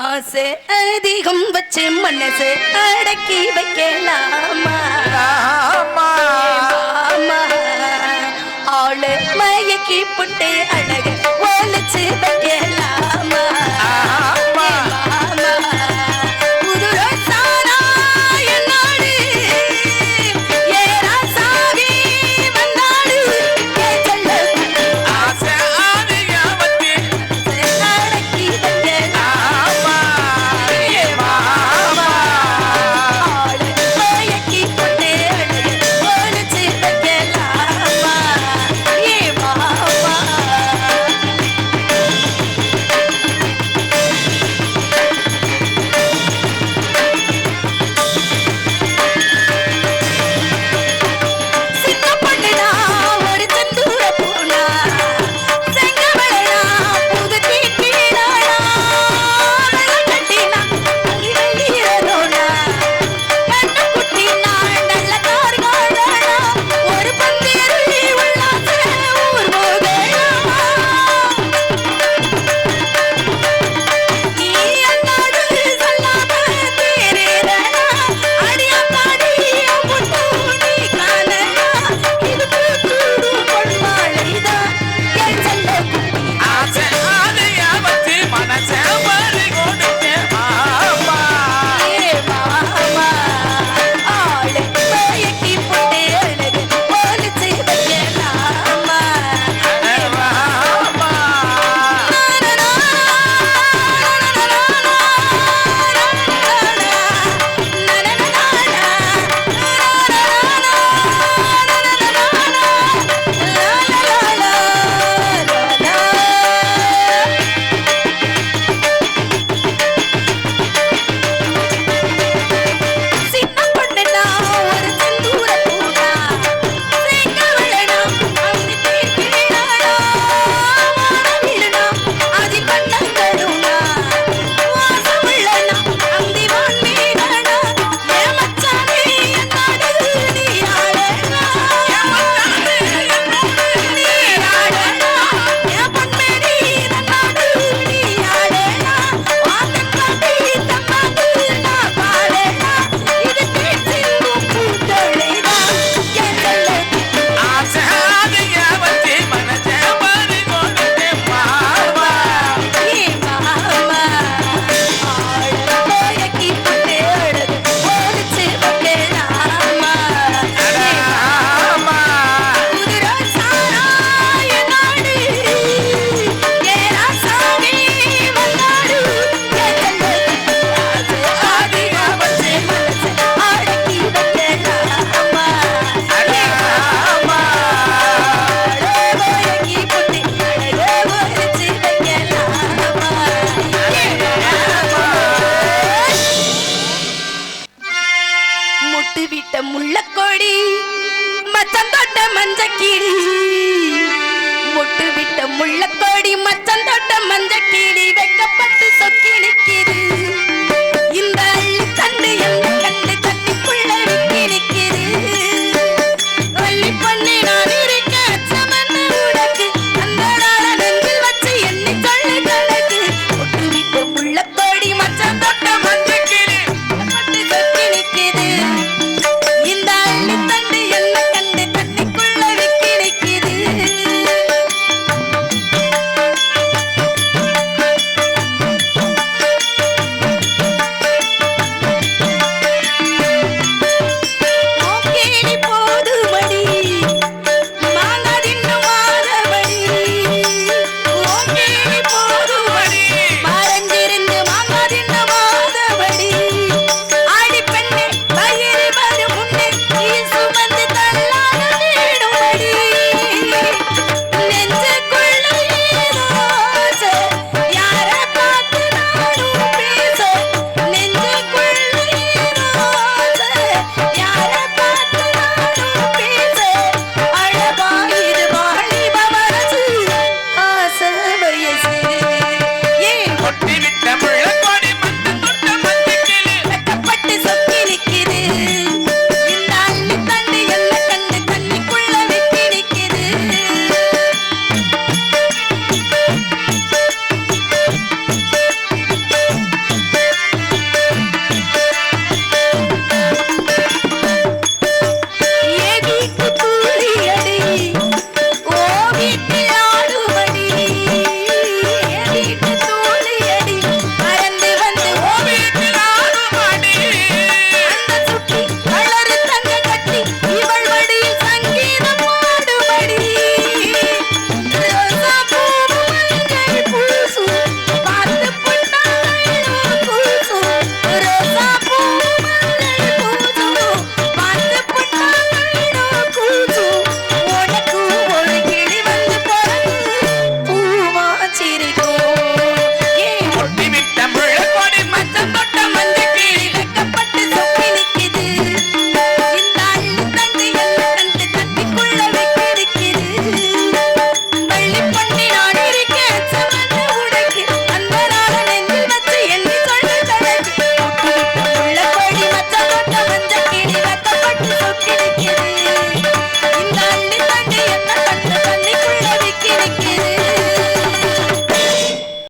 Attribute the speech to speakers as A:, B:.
A: ஆசை அதிகம் வச்சு மனசு அடக்கி வைக்கலாமா? ஆளு மயக்கி புட்டு வைக்கலாம் நடுவிட்ட முள்ளக்கோடி மச்சந்தோட்ட மஞ்சக்கீரி மொட்டு விட்ட முள்ளக்கோடி மச்சந்தோட்ட மஞ்சக்கீரி வெக்கப்ப